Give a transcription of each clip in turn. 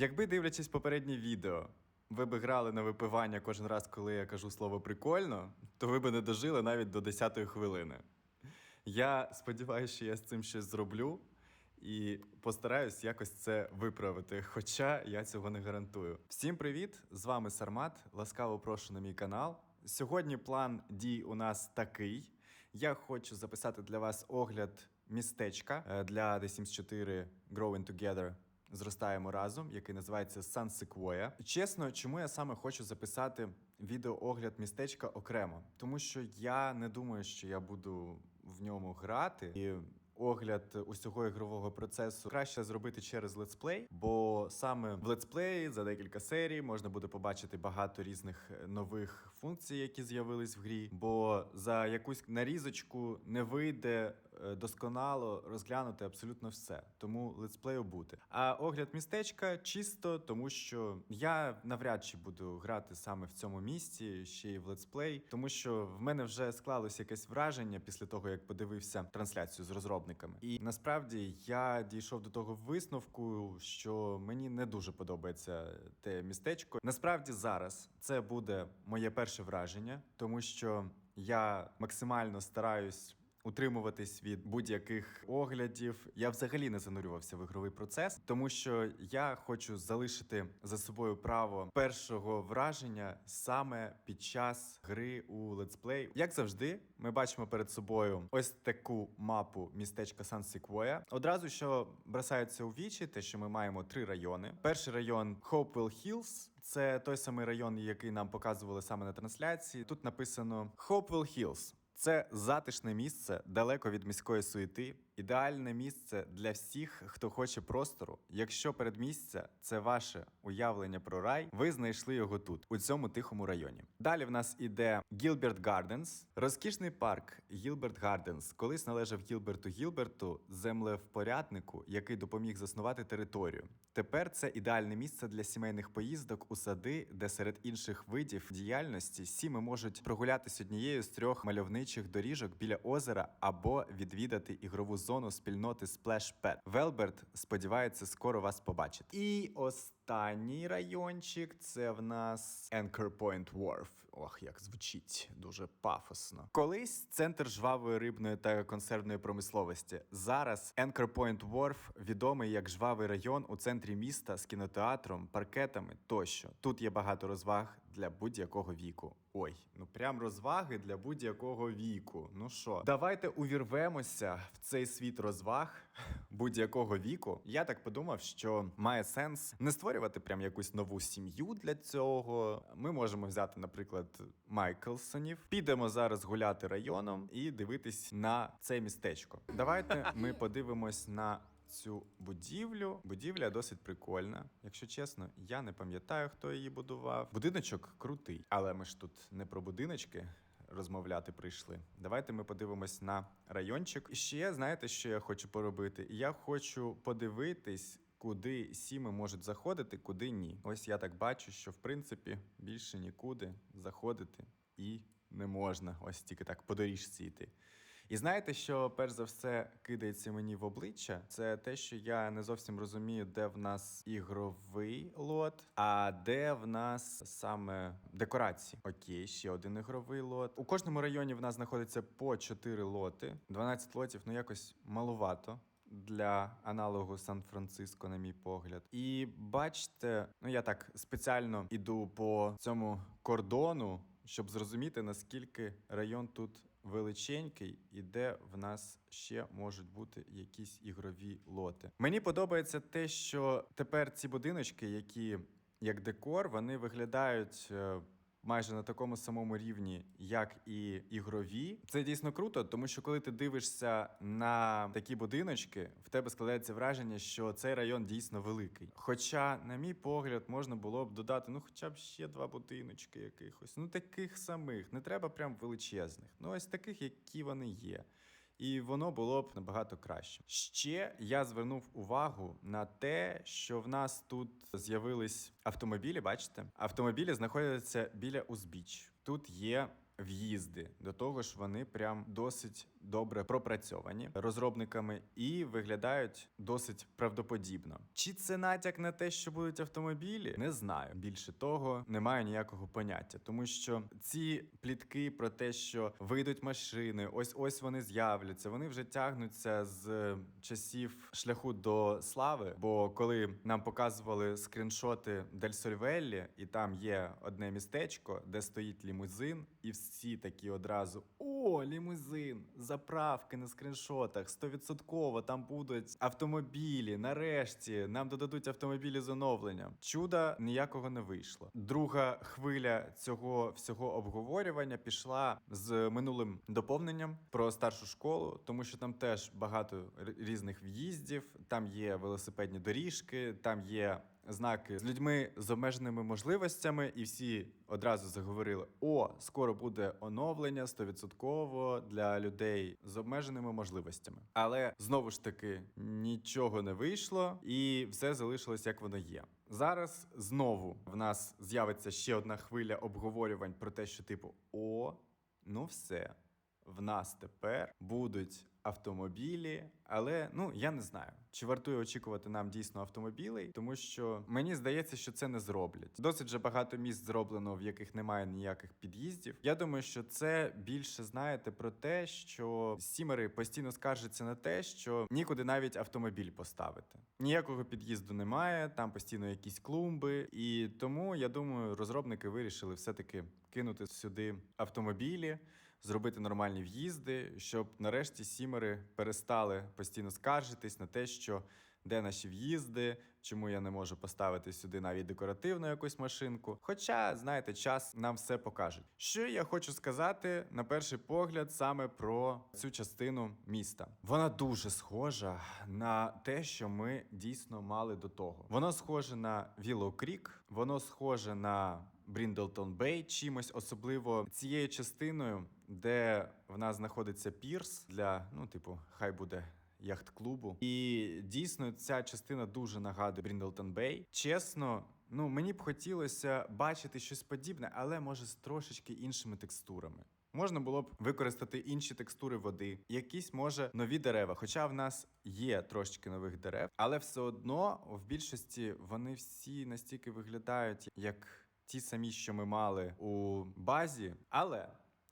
Якби дивлячись попереднє відео, ви би грали на випивання кожен раз, коли я кажу слово прикольно, то ви би не дожили навіть до 10-ї хвилини. Я сподіваюся, що я з цим щось зроблю і постараюсь якось це виправити, хоча я цього не гарантую. Всім привіт! З вами Сармат. Ласкаво прошу на мій канал. Сьогодні план дій у нас такий. Я хочу записати для вас огляд містечка е, для The Sims 4 Growing Together. Зростаємо разом, який називається San Sequoia. Чесно, чому я саме хочу записати відеоогляд містечка окремо? Тому що я не думаю, що я буду в ньому грати. І огляд усього ігрового процесу краще зробити через летсплей, бо саме в летсплеї за декілька серій можна буде побачити багато різних е, нових функцій, які з'явились в грі. Бо за якусь нарізочку не вийде досконало розглянути абсолютно все. Тому летсплею бути. А огляд містечка чисто, тому що я навряд чи буду грати саме в цьому місці, ще й в летсплей, тому що в мене вже склалось якесь враження після того, як подивився трансляцію з розробниками. І насправді я дійшов до того висновку, що мені не дуже подобається те містечко. Насправді зараз це буде моє перше враження, тому що я максимально стараюсь. Утримуватись від будь-яких оглядів. Я взагалі не занурювався в ігровий процес, тому що я хочу залишити за собою право першого враження саме під час гри у летсплей. Як завжди, ми бачимо перед собою ось таку мапу містечка Сан Секвоя. Одразу що бросається у вічі, те, що ми маємо три райони. Перший район Hopewell Hills. Це той самий район, який нам показували саме на трансляції. Тут написано Hopewell Hills. Це затишне місце далеко від міської суєти, ідеальне місце для всіх, хто хоче простору. Якщо передмістя це ваше уявлення про рай, ви знайшли його тут, у цьому тихому районі. Далі в нас іде Гілберт Гарденс, розкішний парк Гілберт Гарденс. Колись належав Гілберту Гілберту, землевпоряднику, який допоміг заснувати територію. Тепер це ідеальне місце для сімейних поїздок у сади, де серед інших видів діяльності сіми можуть прогулятись однією з трьох мальовничих доріжок біля озера або відвідати ігрову зону спільноти Splash Pad. Велберт сподівається скоро вас побачити. І останній райончик це в нас Anchor Point Wharf. Ох, як звучить дуже пафосно. Колись центр жвавої рибної та консервної промисловості. Зараз Anchor Point Wharf відомий як жвавий район у центрі міста з кінотеатром, паркетами тощо. Тут є багато розваг для будь-якого віку. Ой, ну прям розваги для будь-якого віку. Ну що, давайте увірвемося в цей світ розваг будь-якого віку. Я так подумав, що має сенс не створювати прям якусь нову сім'ю для цього. Ми можемо взяти, наприклад, Майклсонів. Підемо зараз гуляти районом і дивитись на це містечко. Давайте ми подивимось на. Цю будівлю. Будівля досить прикольна. Якщо чесно, я не пам'ятаю, хто її будував. Будиночок крутий, але ми ж тут не про будиночки. Розмовляти прийшли. Давайте ми подивимось на райончик. І ще знаєте, що я хочу поробити? Я хочу подивитись, куди сіми можуть заходити, куди ні. Ось я так бачу, що в принципі більше нікуди заходити і не можна. Ось тільки так по доріжці йти. І знаєте, що перш за все кидається мені в обличчя, це те, що я не зовсім розумію, де в нас ігровий лот, а де в нас саме декорації. Окей, ще один ігровий лот. У кожному районі в нас знаходиться по 4 лоти. 12 лотів, ну якось малувато. Для аналогу Сан-Франциско, на мій погляд, і бачите, ну я так спеціально іду по цьому кордону, щоб зрозуміти наскільки район тут величенький, і де в нас ще можуть бути якісь ігрові лоти. Мені подобається те, що тепер ці будиночки, які як декор, вони виглядають. Майже на такому самому рівні, як і ігрові, це дійсно круто, тому що коли ти дивишся на такі будиночки, в тебе складається враження, що цей район дійсно великий. Хоча, на мій погляд, можна було б додати ну, хоча б ще два будиночки якихось, ну таких самих, не треба прям величезних, ну ось таких, які вони є. І воно було б набагато краще. Ще я звернув увагу на те, що в нас тут з'явились автомобілі. Бачите, автомобілі знаходяться біля узбіч. Тут є в'їзди. До того ж, вони прям досить добре пропрацьовані розробниками і виглядають досить правдоподібно. Чи це натяк на те, що будуть автомобілі? Не знаю. Bільше того, не маю ніякого поняття, тому що ці плітки про те, що вийдуть машини, ось ось вони з'являться. Вони вже тягнуться з часів шляху до слави. Бо коли нам показували скріншоти Дель Сольвеллі, і там є одне містечко, де стоїть лімузин, і всі такі одразу: о, лімузин, заправки на скріншотах, стовідсотково там будуть автомобілі. Нарешті нам додадуть автомобілі з оновленням. Чуда ніякого не вийшло. Друга хвиля цього всього обговорювання пішла з минулим доповненням про старшу школу, тому що там теж багато різних в'їздів. Там є велосипедні доріжки, там є знаки з людьми з обмеженими можливостями, і всі одразу заговорили: о, скоро буде оновлення 100% для людей з обмеженими можливостями. Але знову ж таки нічого не вийшло, і все залишилось як воно є. Зараз знову в нас з'явиться ще одна хвиля обговорювань про те, що типу, о, ну все. В нас тепер будуть автомобілі, але ну я не знаю, чи вартує очікувати нам дійсно автомобілей, тому що мені здається, що це не зроблять. Досить же багато місць зроблено, в яких немає ніяких під'їздів. Я думаю, що це більше знаєте про те, що сімери постійно скаржаться на те, що нікуди навіть автомобіль поставити. Ніякого під'їзду немає, там постійно якісь клумби, і тому я думаю, розробники вирішили все-таки кинути сюди автомобілі зробити нормальні в'їзди, щоб нарешті сімери перестали постійно скаржитись на те, що де наші в'їзди, чому я не можу поставити сюди навіть декоративну якусь машинку. Хоча, знаєте, час нам все покаже. Що я хочу сказати на перший погляд саме про цю частину міста. Вона дуже схожа на те, що ми дійсно мали до того. Воно схоже на Віллоу Крік, воно схоже на Бріндлтон Бей чимось, особливо цією частиною, де в нас знаходиться пірс для, ну, типу, хай буде. Яхт-клубу, і дійсно ця частина дуже нагадує Бріндлтон Бей. Чесно, ну мені б хотілося бачити щось подібне, але може з трошечки іншими текстурами. Можна було б використати інші текстури води, якісь може нові дерева. Хоча в нас є трошечки нових дерев, але все одно в більшості вони всі настільки виглядають як ті самі, що ми мали у базі. Але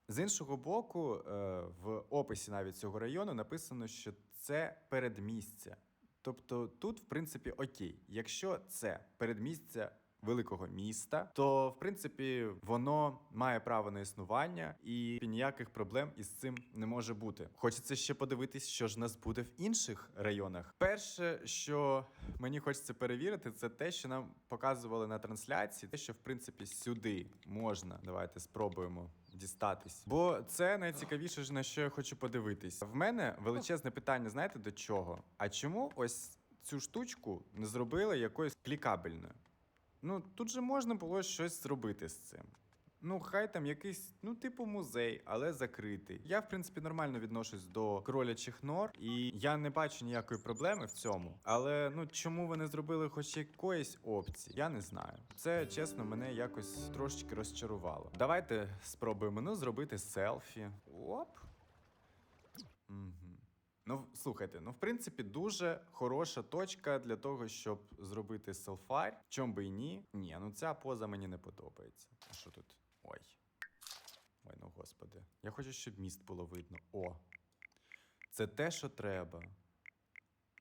з іншого боку, е, в описі навіть цього району написано, що це передмістя. Тобто тут, в принципі, окей, якщо це передмістя великого міста, то в принципі воно має право на існування, і ніяких проблем із цим не може бути. Хочеться ще подивитись, що ж нас буде в інших районах. Перше, що мені хочеться перевірити, це те, що нам показували на трансляції, те, що в принципі сюди можна. Давайте спробуємо. Дістатись, бо це найцікавіше ж на що я хочу подивитись. В мене величезне питання, знаєте до чого? А чому ось цю штучку не зробили якоюсь клікабельною? Ну тут же можна було щось зробити з цим. Ну, хай там якийсь, ну, типу, музей, але закритий. Я, в принципі, нормально відношусь до кролячих нор, і я не бачу ніякої проблеми в цьому. Але ну чому ви не зробили хоч якоїсь опції? Я не знаю. Це чесно мене якось трошечки розчарувало. Давайте спробуємо ну, зробити селфі. Оп. Угу. Ну, слухайте, ну в принципі дуже хороша точка для того, щоб зробити селфарь. Чом би і ні? Ні, ну ця поза мені не подобається. А що тут? Ой. Ой, ну господи. Я хочу, щоб міст було видно. О. Це те, що треба.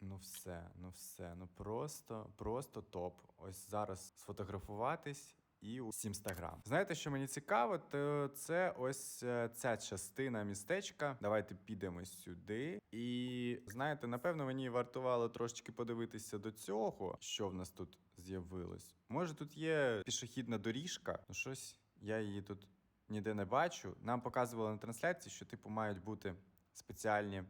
Ну все, ну все, ну просто, просто топ. Ось зараз сфотографуватись і у інстаграм. Знаєте, що мені цікаво, то це ось е, ця частина містечка. Давайте підемо сюди. І знаєте, напевно, мені вартувало трошечки подивитися до цього, що в нас тут з'явилось. Може, тут є пішохідна доріжка, ну щось я її тут ніде не бачу. Нам показували на трансляції, що типу мають бути спеціальні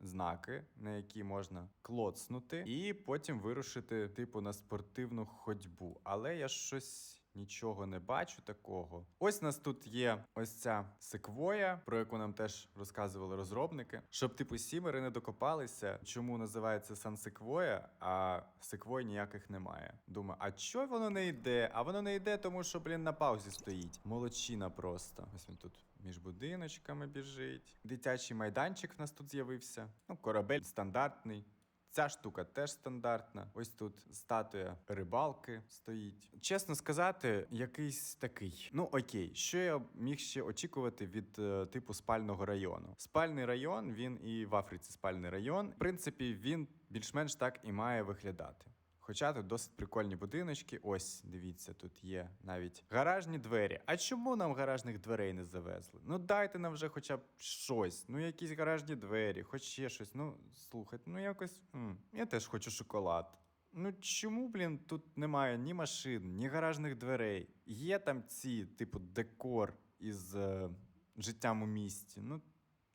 знаки, на які можна клоцнути, і потім вирушити, типу, на спортивну ходьбу. Але я щось нічого не бачу такого. Ось у нас тут є ось ця секвоя, про яку нам теж розказували розробники. Щоб типу сімери не докопалися, чому називається сан секвоя, а секвой ніяких немає. Думаю, а чого воно не йде? А воно не йде, тому що, блін, на паузі стоїть. Молодчина просто. Ось він тут між будиночками біжить. Дитячий майданчик в нас тут з'явився. Ну, корабель стандартний. Ця штука теж стандартна. Ось тут статуя рибалки стоїть. Чесно сказати, якийсь такий. Ну окей, що я міг ще очікувати від е, типу спального району? Спальний район, він і в Африці спальний район. В принципі, він більш-менш так і має виглядати. Хоча тут досить прикольні будиночки. Ось, дивіться, тут є навіть гаражні двері. А чому нам гаражних дверей не завезли? Ну дайте нам вже хоча б щось. Ну, якісь гаражні двері, хоч ще щось. Ну, слухайте, ну якось. м, Я теж хочу шоколад. Ну чому, блін, тут немає ні машин, ні гаражних дверей. Є там ці, типу, декор із е, життям у місті. Ну,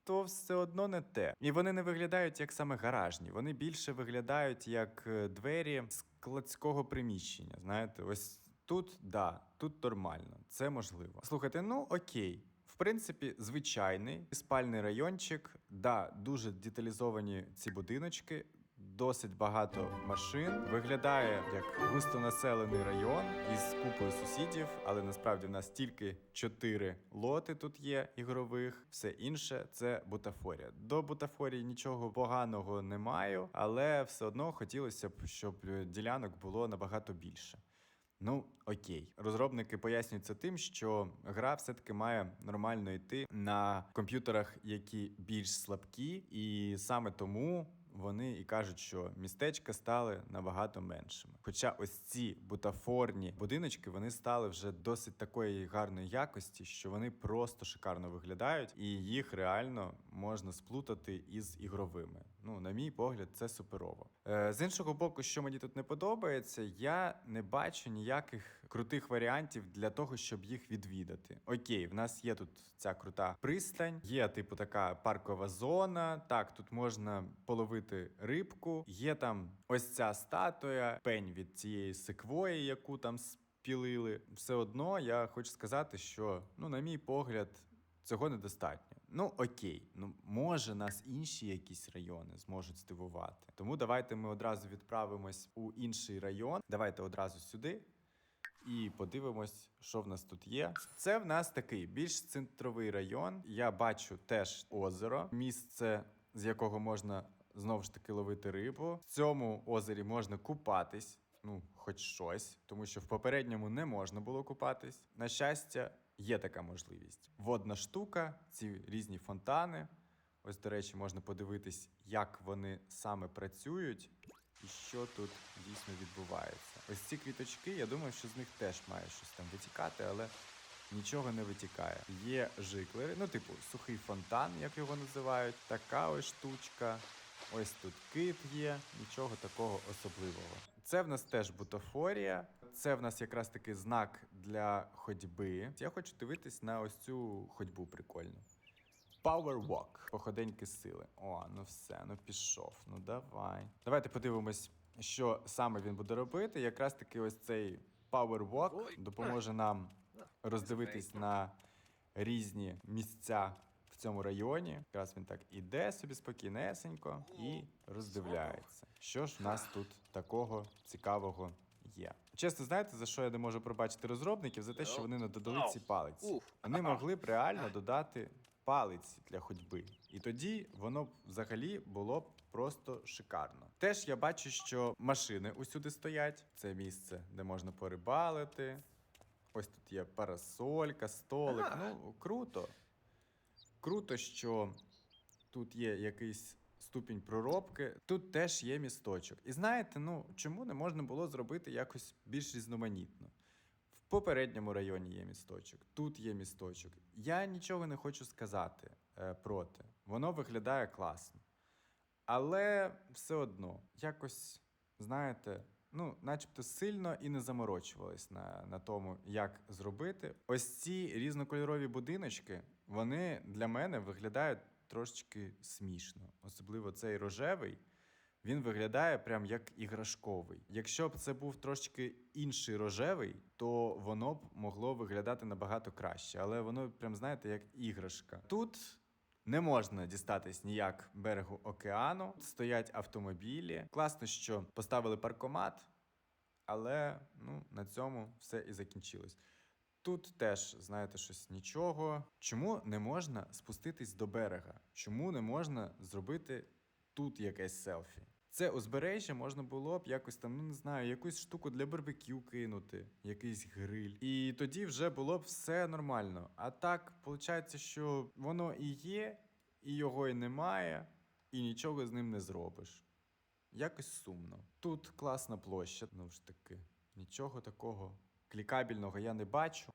то все одно не те. І вони не виглядають як саме гаражні. Вони більше виглядають як е, двері складського приміщення. Знаєте, ось тут да, тут нормально, це можливо. Слухайте, ну окей. В принципі, звичайний спальний райончик, да, дуже деталізовані ці будиночки. Досить багато машин. Виглядає як густонаселений район із купою сусідів, але насправді в нас тільки чотири лоти тут є ігрових. Все інше це бутафорія. До бутафорії нічого поганого не маю, але все одно хотілося б, щоб ділянок було набагато більше. Ну, окей. Розробники пояснюють це тим, що гра все-таки має нормально йти на комп'ютерах, які більш слабкі, і саме тому вони і кажуть, що містечка стали набагато меншими. Хоча ось ці бутафорні будиночки вони стали вже досить такої гарної якості, що вони просто шикарно виглядають, і їх реально можна сплутати із ігровими. Ну, на мій погляд, це суперово. Е, з іншого боку, що мені тут не подобається, я не бачу ніяких крутих варіантів для того, щоб їх відвідати. Окей, в нас є тут ця крута пристань, є типу така паркова зона. Так, тут можна половити рибку. Є там ось ця статуя, пень від цієї секвої, яку там спілили. Все одно я хочу сказати, що ну, на мій погляд. Цього недостатньо. Ну окей, ну може нас інші якісь райони зможуть здивувати. Тому давайте ми одразу відправимось у інший район. Давайте одразу сюди і подивимось, що в нас тут є. Це в нас такий більш центровий район. Я бачу теж озеро, місце, з якого можна знову ж таки ловити рибу. В цьому озері можна купатись. Ну, хоч щось, тому що в попередньому не можна було купатись. На щастя, є така можливість. Водна штука, ці різні фонтани. Ось, до речі, можна подивитись, як вони саме працюють і що тут дійсно відбувається. Ось ці квіточки, я думаю, що з них теж має щось там витікати, але нічого не витікає. Є жиклери, ну, типу, сухий фонтан, як його називають, така ось штучка. Ось тут кит є, нічого такого особливого. Це в нас теж бутафорія. Це в нас якраз таки знак для ходьби. Я хочу дивитись на ось цю ходьбу прикольну. Power Walk. Походеньки сили. О, ну все, ну пішов. Ну давай. Давайте подивимось, що саме він буде робити. Якраз таки ось цей Power Walk допоможе нам роздивитись на різні місця в цьому районі. Якраз він так іде собі спокійнесенько і роздивляється. Що ж в нас тут такого цікавого є? Чесно, знаєте, за що я не можу пробачити розробників? За те, що вони не додали ці палиці. Вони могли б реально додати палиці для ходьби. І тоді воно б взагалі було б просто шикарно. Теж я бачу, що машини усюди стоять. Це місце, де можна порибалити. Ось тут є парасолька, столик. Ну, круто. Круто, що тут є якийсь ступінь проробки. Тут теж є місточок. І знаєте, ну чому не можна було зробити якось більш різноманітно? В попередньому районі є місточок, тут є місточок. Я нічого не хочу сказати е, проти. Воно виглядає класно. Але все одно, якось, знаєте, ну, начебто сильно і не заморочувались на, на тому, як зробити. Ось ці різнокольорові будиночки, вони для мене виглядають трошечки смішно. Особливо цей рожевий. він виглядає прям як іграшковий. Якщо б це був трошки інший рожевий, то воно б могло виглядати набагато краще. Але воно прям знаєте, як іграшка. Тут не можна дістатись ніяк берегу океану. Стоять автомобілі. Класно, що поставили паркомат, але ну, на цьому все і закінчилось. Тут теж, знаєте, щось нічого. Чому не можна спуститись до берега? Чому не можна зробити тут якесь селфі? Це узбережжя можна було б якось там, ну не знаю, якусь штуку для барбекю кинути, якийсь гриль. І тоді вже було б все нормально. А так, виходить, що воно і є, і його і немає, і нічого з ним не зробиш. Якось сумно. Тут класна площа, ну ж таки, нічого такого клікабельного я не бачу.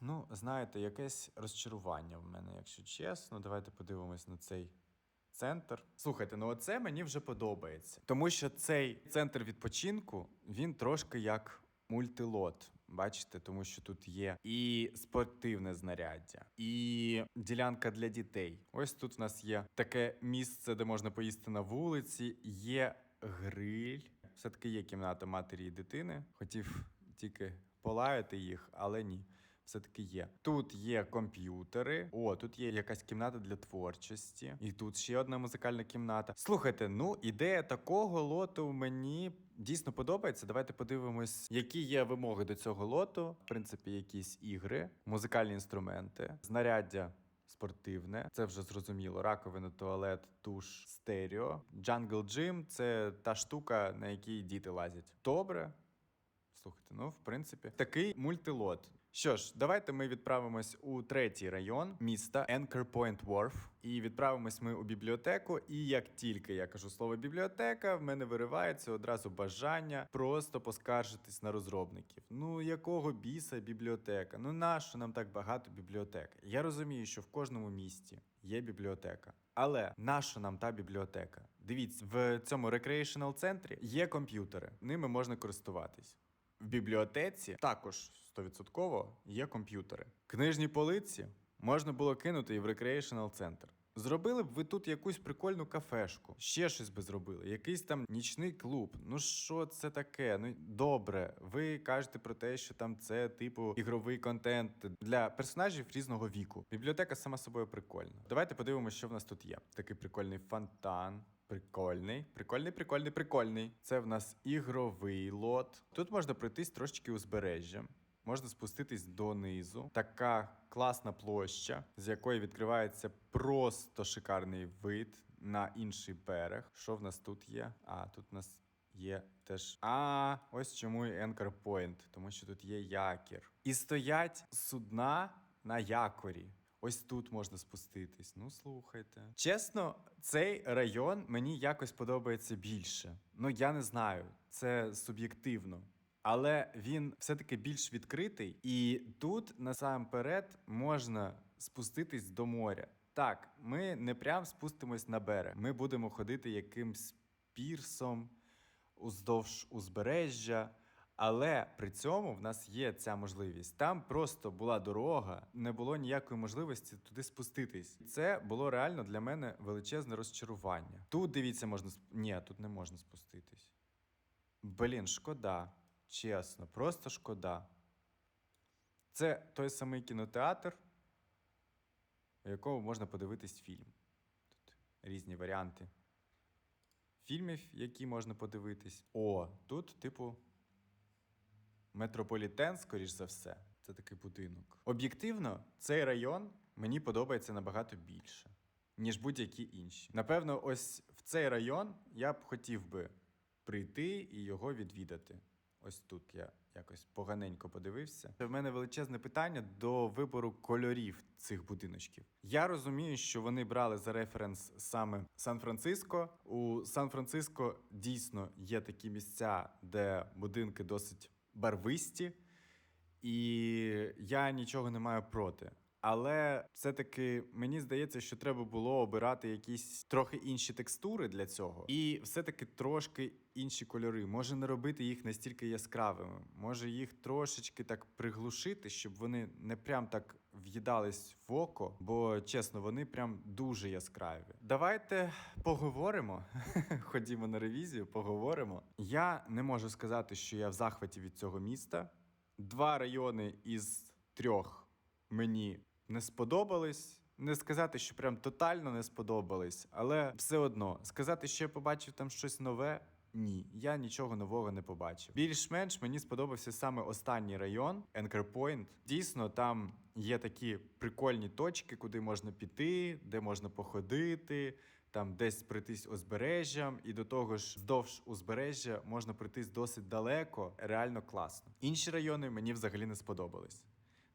Ну, знаєте, якесь розчарування в мене, якщо чесно. Давайте подивимось на цей центр. Слухайте, ну оце мені вже подобається. Тому що цей центр відпочинку він трошки як мультилот. Бачите, тому що тут є і спортивне знаряддя, і ділянка для дітей. Ось тут в нас є таке місце, де можна поїсти на вулиці. Є гриль. Все таки є кімната матері і дитини. Хотів тільки полаяти їх, але ні. Все-таки є. Тут є комп'ютери. О, тут є якась кімната для творчості. І тут ще одна музикальна кімната. Слухайте, ну ідея такого лоту мені дійсно подобається. Давайте подивимось, які є вимоги до цього лоту. В принципі, якісь ігри, музикальні інструменти, знаряддя. Спортивне, це вже зрозуміло. Раковина, туалет, душ, стерео. Jungle Gym – це та штука, на якій діти лазять. Добре, Слухайте, ну в принципі, такий мультилот. Що ж, давайте ми відправимось у третій район міста Anchor Point Wharf. І відправимось ми у бібліотеку. І як тільки я кажу слово бібліотека, в мене виривається одразу бажання просто поскаржитись на розробників. Ну якого біса бібліотека? Ну нащо нам так багато бібліотек? Я розумію, що в кожному місті є бібліотека. Але нащо нам та бібліотека? Дивіться, в цьому рекреейшнл центрі є комп'ютери, ними можна користуватись. В бібліотеці також 100% є комп'ютери. Книжні полиці можна було кинути і в рекреейшнл центр. Зробили б ви тут якусь прикольну кафешку, ще щось би зробили, якийсь там нічний клуб. Ну що це таке? Ну добре, ви кажете про те, що там це типу ігровий контент для персонажів різного віку. Бібліотека сама собою прикольна. Давайте подивимося, що в нас тут є. Такий прикольний фонтан. Прикольний, прикольний, прикольний, прикольний. Це в нас ігровий лот. Тут можна пройтись трошечки узбережжям. Можна спуститись донизу. Така класна площа, з якої відкривається просто шикарний вид на інший берег. Що в нас тут є? А, тут в нас є теж. А, ось чому і Anchor Point, тому що тут є якір. І стоять судна на якорі. Ось тут можна спуститись. Ну, слухайте. Чесно, цей район мені якось подобається більше. Ну, я не знаю, це суб'єктивно. Але він все-таки більш відкритий, і тут насамперед можна спуститись до моря. Так, ми не прям спустимось на берег. Ми будемо ходити якимсь пірсом уздовж узбережжя. Але при цьому в нас є ця можливість. Там просто була дорога, не було ніякої можливості туди спуститись. Це було реально для мене величезне розчарування. Тут дивіться, можна сп... Ні, тут не можна спуститись. Блін, шкода. Чесно, просто шкода. Це той самий кінотеатр, у якому можна подивитись фільм. Тут різні варіанти фільмів, які можна подивитись. О, тут, типу. Метрополітен, скоріш за все, це такий будинок. Об'єктивно, цей район мені подобається набагато більше, ніж будь-які інші. Напевно, ось в цей район я б хотів би прийти і його відвідати. Ось тут я якось поганенько подивився. В мене величезне питання до вибору кольорів цих будиночків. Я розумію, що вони брали за референс саме Сан-Франциско. У Сан-Франциско дійсно є такі місця, де будинки досить барвисті, і я нічого не маю проти. але все-таки мені здається, що треба було обирати якісь трохи інші текстури для цього, і все-таки трошки інші кольори. Може не робити їх настільки яскравими, може їх трошечки так приглушити, щоб вони не прям так в'їдались в око, бо чесно, вони прям дуже яскраві. Давайте поговоримо. Ходімо на ревізію, поговоримо. Я не можу сказати, що я в захваті від цього міста. Два райони із трьох мені не сподобались. Не сказати, що прям тотально не сподобались, але все одно сказати, що я побачив там щось нове. Ні, я нічого нового не побачив. Більш-менш мені сподобався саме останній район Anchor Point. Дійсно, там є такі прикольні точки, куди можна піти, де можна походити, там десь пройтись узбережжям, і до того ж, вздовж узбережжя можна пройтись досить далеко, реально класно. Інші райони мені взагалі не сподобались.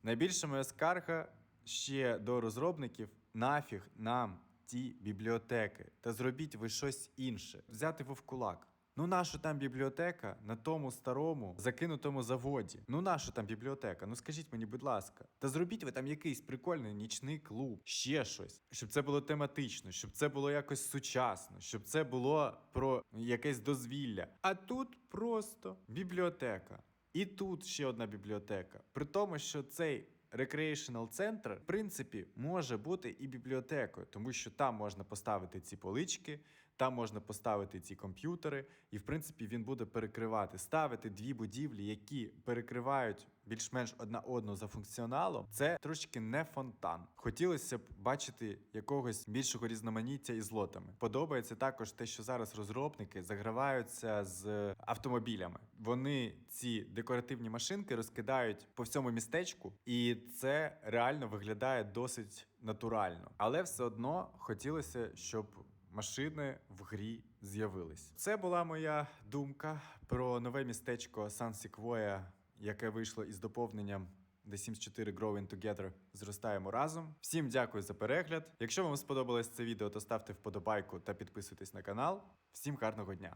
Найбільша моя скарга ще до розробників: нафіг нам ті бібліотеки, та зробіть ви щось інше. Взяти вовкулак. Ну нащо там бібліотека на тому старому закинутому заводі? Ну нащо там бібліотека? Ну скажіть мені, будь ласка, та зробіть ви там якийсь прикольний нічний клуб, ще щось, щоб це було тематично, щоб це було якось сучасно, щоб це було про якесь дозвілля. А тут просто бібліотека. І тут ще одна бібліотека. При тому, що цей Recreational центр, в принципі, може бути і бібліотекою, тому що там можна поставити ці полички, там можна поставити ці комп'ютери, і в принципі він буде перекривати, ставити дві будівлі, які перекривають більш-менш одна одну за функціоналом. Це трошки не фонтан. Хотілося б бачити якогось більшого різноманіття із лотами. Подобається також те, що зараз розробники заграваються з автомобілями. Вони ці декоративні машинки розкидають по всьому містечку, і це реально виглядає досить натурально. Але все одно хотілося, щоб машини в грі з'явились. Це була моя думка про нове містечко Сан Сіквоя, яке вийшло із доповненням The Sims 4 Growing Together зростаємо разом. Всім дякую за перегляд. Якщо вам сподобалось це відео, то ставте вподобайку та підписуйтесь на канал. Всім гарного дня!